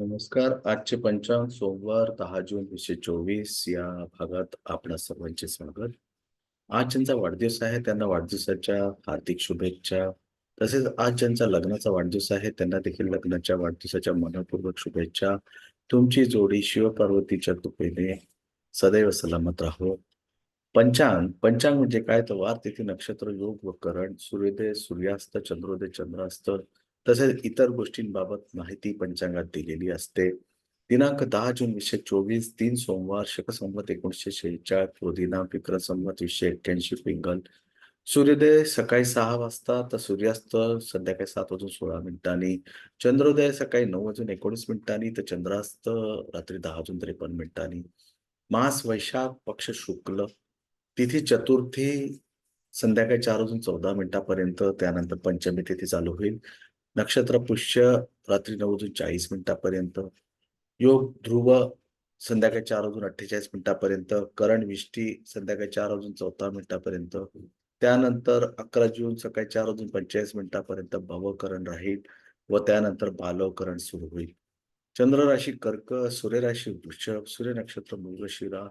नमस्कार. आजचे पंचांग सोमवार दहा जून एकशे चोवीस. या भागात आपणा सर्वांचे स्वागत. आज ज्यांचा वाढदिवस आहे त्यांना वाढदिवसाच्या हार्दिक शुभेच्छा. तसेच आज ज्यांचा लग्नाचा वाढदिवस आहे त्यांना देखील लग्नाच्या वाढदिवसाच्या मनपूर्वक शुभेच्छा. तुमची जोडी शिवपार्वतीच्या कृपेने सदैव सलामत राहो. पंचांग पंचांग म्हणजे काय? तर वार तिथे नक्षत्र योग व करण. सूर्योदय सूर्यास्त चंद्रोदय चंद्रास्त. तसेच इतर गोष्टींबाबत माहिती पंचांगात दिलेली असते. दिनांक दहा जून वीसशे चोवीस तीन सोमवार शकसंमत एकोणीसशे शेहेचाळीस व विक्रम संवत वीसशे एक्क्याऐंशी पिंगल. सूर्योदय सकाळी सहा वाजता तर सूर्यास्त संध्याकाळी सात वाजून सोळा मिनिटांनी. चंद्रोदय सकाळी नऊ वाजून एकोणीस मिनिटांनी तर चंद्रास्त रात्री दहा वाजून त्रेपन्न मिनिटांनी. मास वैशाख पक्ष शुक्ल. तिथी चतुर्थी संध्याकाळी चार वाजून चौदा मिनिटापर्यंत त्यानंतर पंचमी तिथी चालू होईल. नक्षत्र पुष्य रात्री नऊ वाजून चाळीस मिनिटापर्यंत योग ध्रुव संध्याकाळी चार वाजून अठ्ठेचाळीस मिनिटापर्यंत करण विष्टी संध्याकाळी चार वाजून चौदा मिनिटापर्यंत त्यानंतर अकरा जून सकाळी चार वाजून पंचेचाळीस मिनिटापर्यंत भवकरण राहील व त्यानंतर बालवकरण सुरू होईल. चंद्र राशी कर्क सूर्यराशी वृषभ सूर्य नक्षत्र मृगशिरा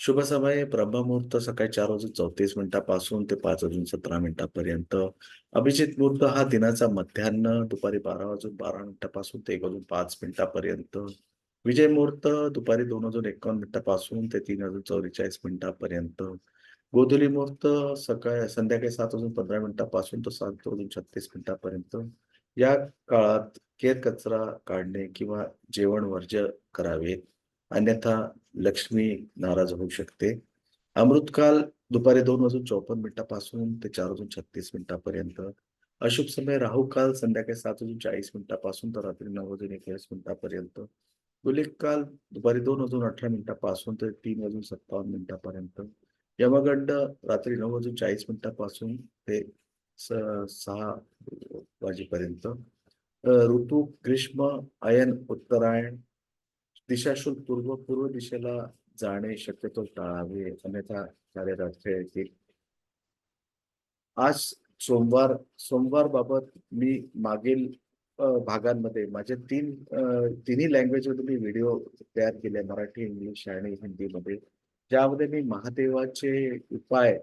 शुभ समय ब्रह्ममुहूर्त सकाळी चार वाजून चौतीस मिनिटापासून ते पाच वाजून सतरा मिनिटापर्यंत. अभिजित मुहूर्त हा दिनाचा मध्यान्न दुपारी बारा वाजून बारा मिनिटापासून ते एक वाजून पाच मिनिटापर्यंत. विजय मुहूर्त दुपारी दोन वाजून एकावन्न मिनिटापासून ते तीन वाजून चौवेचाळीस मिनिटापर्यंत. गोधुली मुहूर्त सकाळी संध्याकाळी सात वाजून पंधरा मिनिटापासून तर सात वाजून छत्तीस मिनिटापर्यंत. या काळात केर कचरा काढणे किंवा जेवण वर्ज्य करावे. अन्यथा लक्ष्मी नाराज होऊ शकते. अमृतकाल दुपारी दोन वाजून चौपन्न मिनिटापासून ते चार वाजून छत्तीस मिनिटापर्यंत. अशुभ समय राहू काल संध्याकाळी सात वाजून चाळीस मिनिटापासून तर रात्री नऊ वाजून एकोणीस मिनिटापर्यंत. गुलेख काल दुपारी दोन वाजून अठरा मिनिटापासून ते तीन वाजून सत्तावन्न मिनिटापर्यंत. यमगंड रात्री नऊ वाजून चाळीस मिनिटापासून ते स- सहा वाजेपर्यंत. ऋतू ग्रीष्म अयन उत्तरायण दिशाशूल पूर्व पूर्व दिशेला जाणे शक्यतो टाळावे अन्यथा कार्यात अडथळे येतील आज सोमवार सोमवार बाबत मी मागील भागांमध्ये माझे तीन तिन्ही लँग्वेजमध्ये मी व्हिडिओ तयार केले मराठी इंग्लिश आणि हिंदीमध्ये. ज्यामध्ये मी महादेवाचे उपाय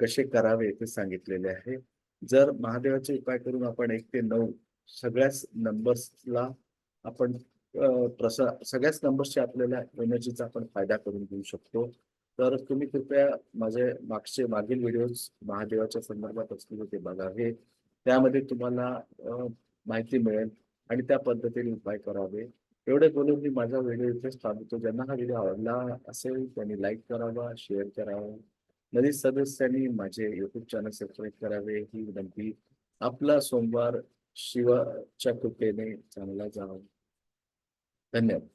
कसे करावे ते सांगितलेले आहे. जर महादेवाचे उपाय करून आपण एक ते नऊ सगळ्याच नंबर्सला आपण प्रसा सगळ्याच नंबर्सचे आपल्याला एनर्जीचा आपण फायदा करून घेऊ शकतो. तर तुम्ही कृपया माझे मागचे मागील व्हिडिओज महादेवाच्या संदर्भात असलेले ते बघावे त्यामध्ये तुम्हाला माहिती मिळेल आणि त्या पद्धतीने उपाय करावे. एवढे बोलून मी माझा व्हिडिओ इथेच थांबतो ज्यांना हा व्हिडिओ आवडला असेल त्यांनी लाईक करावा शेअर करावा. नवीन सदस्यांनी माझे युट्यूब चॅनल सबस्क्राईब करावे. ही विनंती. आपला सोमवार शिवाच्या कृपेने चांगला जावा. धन्यवाद